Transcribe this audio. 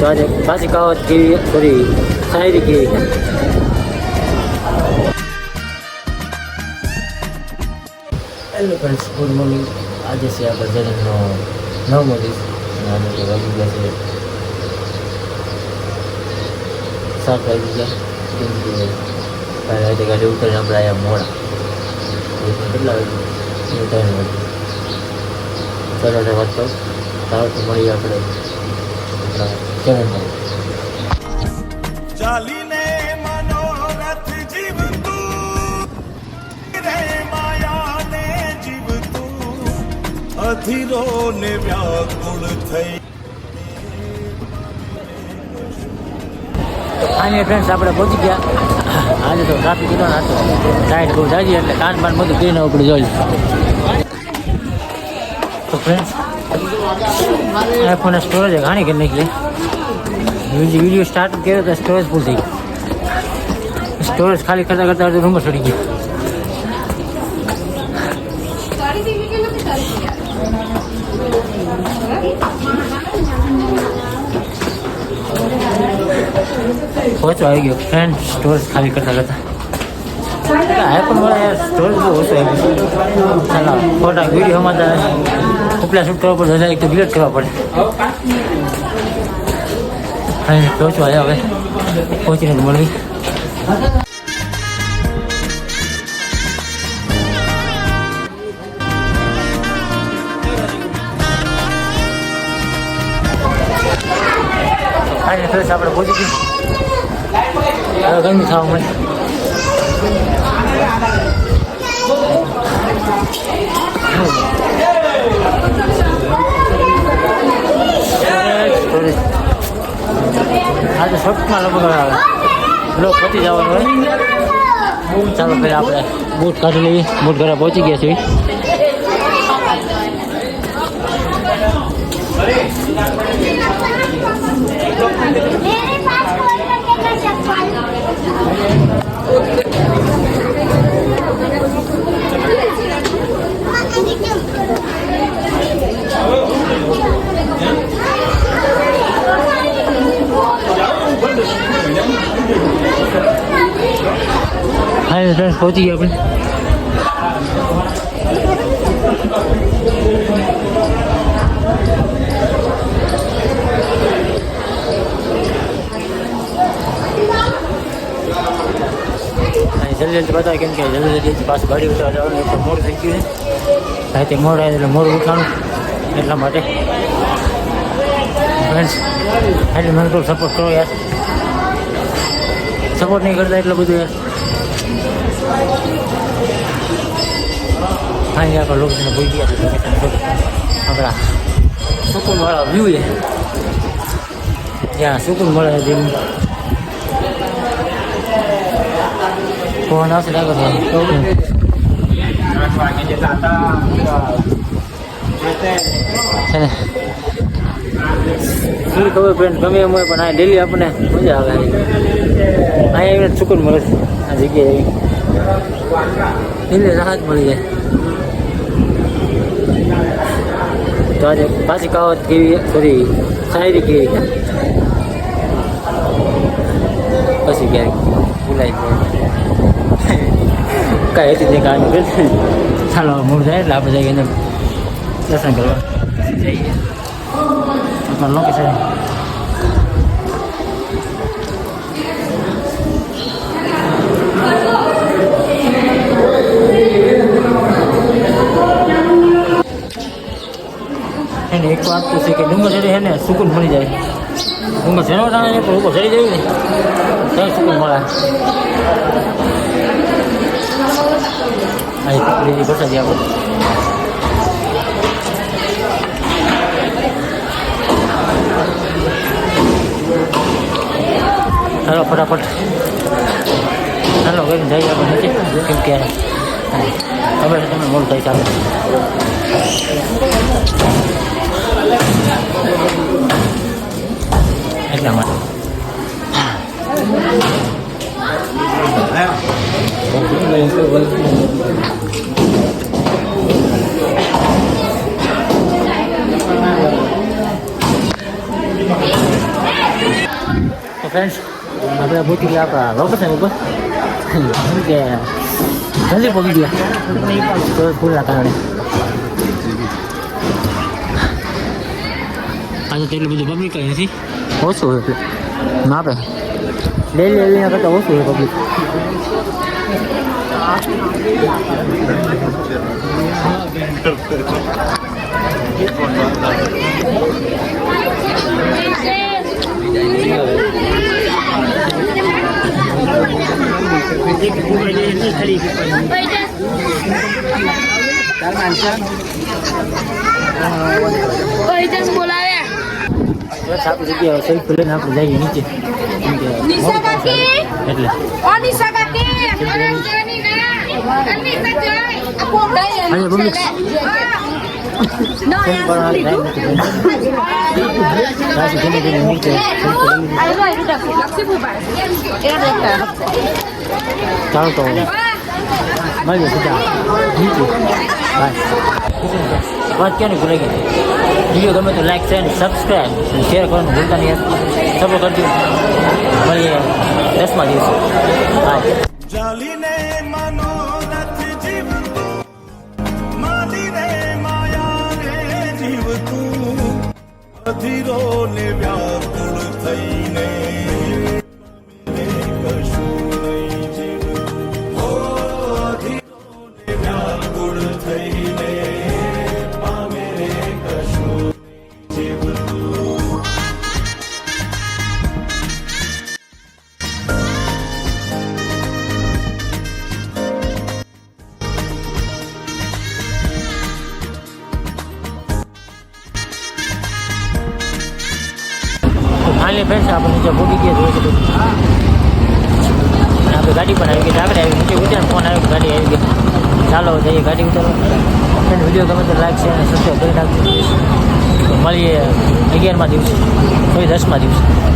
તો આજે પાછી કહાવત કેવી સોરી શાયરી કેવી હેલો ફ્રેન્ડ્સ ગુડ મોર્નિંગ આજે છે આપણે જનકનો નવમો દિવસ. અને તો વાગી ગયા છે. સાત વાગી ગયા. કેમ કે કાલે રાતે ગાડી ઉતરીને આપણે આવ્યા મોડા. કેટલા વાગે? ત્રણ વાગે. ચાલો વાત કરું. તારો તો મળીએ આપણે આપણા ચેનલમાં ચાલીને ફ્રેન્ડ્સ આપણે પહોંચી ગયા. આજે તો ટ્રાફિક એટલો હતો. ટાઈટ બહુ જાજી એટલે કાન બાન બધું પીને આપણે જોઈ તો ફ્રેન્ડ્સ આઈફોન સ્ટોરેજ ઘણી કરી નાખી વીડિયો સ્ટાર્ટ કર્યો તો સ્ટોરેજ ફૂલ થઈ ગયું સ્ટોરેજ ખાલી કરતા કરતા અડધો રૂમ ચડી ગયો સાડી ટીવી કે નથી સાડી ઓછો આવી ગયો ફ્રેન્ડ સ્ટોરેજ ખાલી કરતા કરતા વાળા યાર સ્ટોરેજ બહુ ચાલો ફોટા વીડિયો અમારા ઉપલા શૂટ કરવા પડે એક તો ડિલીટ કરવા પડે અને પહોંચવા આવ્યા હવે પહોંચીને મળવી આપણે પહોંચી ગયું ગરમી થવા મળે આજે સપમાં લગભગ બ્લોક પતી જવાનું હોય. ચાલો પહેલાં આપણે બૂટ કાઢી લઈએ. બૂટ ઘરે પહોંચી ગયા છીએ. હા ફ્રેન્ડ પહોંચી ગયા આપણે. જલ્દી જલ્દી બતાવે, કેમ કે જલ્દી જલ્દી પાછું ગાડી ઉતારવા જવાનું એટલે મોડું થઈ ગયું છે. તે મોડ આવે એટલે મોડું ઉઠાણું, એટલા માટે. ફ્રેન્ડ્સ એટલે મને તો સપોર્ટ કરો યાર. સપોર્ટ નહીં કરતા એટલું બધું યાર. હા આગળ આપણે લોકોને ભૂલી ગયા આપણા સુકૂનવાળા વ્યૂ છે જ્યાં સુકૂન મળે દિલ ફોન આવશે લાગો શું ખબર ફ્રેન્ડ ગમે એમ હોય પણ આ ડેલી આપણને મજા આવે અહીંયા સુકૂન મળે છે જગ્યાએ એટલે રાહત મળી જાય. તો આજે પાછી કહાવત કેવી સોરી શાયરી કેવી પછી ક્યારેક ભૂલાઈ જાય. કાંઈ હતી નહીં કામ ચાલો મૂળ જાય એટલે આપણે જઈને દર્શન કરવા. જઈએ. લોકેશન એને એક તો છે કે ડુંગર ચડે ને, સુકૂન મળી જાય. ડુંગર ચડવા તો ઉપર ચડી જાય ને, ત્યાં સુકૂન મળે. આ એક બીજી પ્રસાદી ચાલો ફટાફટ. ચાલો કરીને જઈ આપણે નીચે, કેમ કે હવે તમે મોડું થઈ ચાલો એટલા માટે ફ્રેન્ડ્સ આપણે પહોંચી ગયા આપણા લોકેશન ઉપર શું કે જલ્દી પહોંચી ગયા તો ફૂલના કારણે આજે તો એટલું બધું પબ્લિક કંઈ નથી. ઓછું હોય એટલે. પે ડેલી ડેલીના કરતાં ઓછું હોય પબ્લિક બસ આપણી જગ્યાએ સેલ્ફી લઈને આપણે જઈએ નીચે કેમ કે નિશા કાકી એટલે ઓ નિશા કાકી અરે જોની ના અનિશા જોઈ આ કોણ આજે પબ્લિક નો ફોન કરવાનો ટાઈમ નથી પાછી ધીમે ધીમે નીચે selfie લઈને આઈ રો આઈ રો લક્ષી ભૂપાય એ દેખતા ચાલો તો મળીએ સીધા નીચે બાય વાત ક્યાં નહીં ભૂલાઈ ગઈ વીડિયો ગમે તો લાઈક શેર સબસ્ક્રાઈબ શેર કરવાનું ભૂલતા નહીં સપોર્ટ કરજો. મળીએ દસમા દિવસે. અધીરો વ્યાકુળ થઈને કશું નહીં જીવ અધીરો વ્યાકુળ થઈને ફાઇનલી ફ્રેન્ડ્સ આપણે નીચે ભૂગી ગયા જોઈ શકો આપણે ગાડી પણ આવી ગઈ, આગળ આવી નીચે ઉતરે ફોન આવ્યો ગાડી આવી ગઈ. ચાલો, જઈએ ગાડી ઉતારો ફ્રેન્ડ વીડિયો ગમે તો લાઈક છે અને સબસ્ક્રાઈબ કરી નાખજો. મળીએ અગિયારમાં દિવસે કોઈ દસમાં દિવસે.